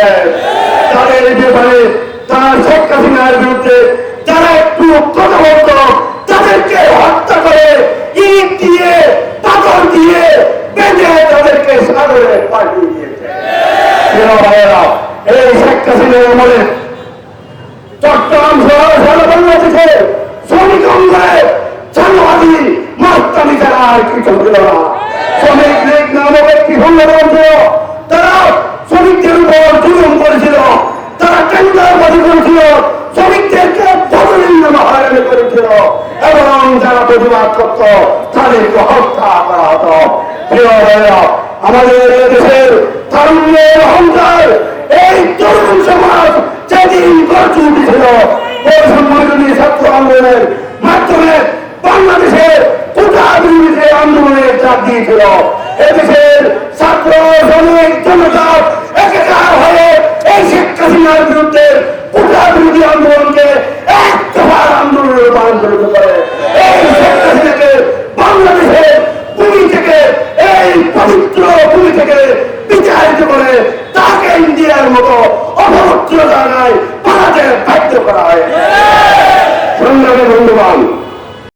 দেয় তাদের ব্যাপারে তারা শেখ হাসিনার বিরুদ্ধে যারা একটু ঐক্যবদ্ধ, তাদেরকে হত্যা করে ইট দিয়ে, পাথর দিয়ে বেঁধে তাদেরকে সাগরে পাঠিয়ে দিয়েছে। শেখ হাসিনার এবং যারা প্রতিবাদ করত, তাদেরকে হত্যা করা হতো। আমাদের দেশের তারুণ্যের অহংকার, এই তরুণ সমাজ যেদিন গর্জে উঠেছিল ওই সম্মানী ছাত্র আন্দোলনের মাধ্যমে বাংলাদেশে কোটা বিরোধী আন্দোলনের চাপ দিয়েছিল। এদেশের ছাত্র, শ্রমিক, জনতা একাকার হয়ে এই শেখ হাসিনার বিরুদ্ধে কোটা বিরোধী আন্দোলনকে মতো অপবিত্র জায়গায় পাড়াতে বাধ্য করা হয়। সংগ্রামে বন্ধুবান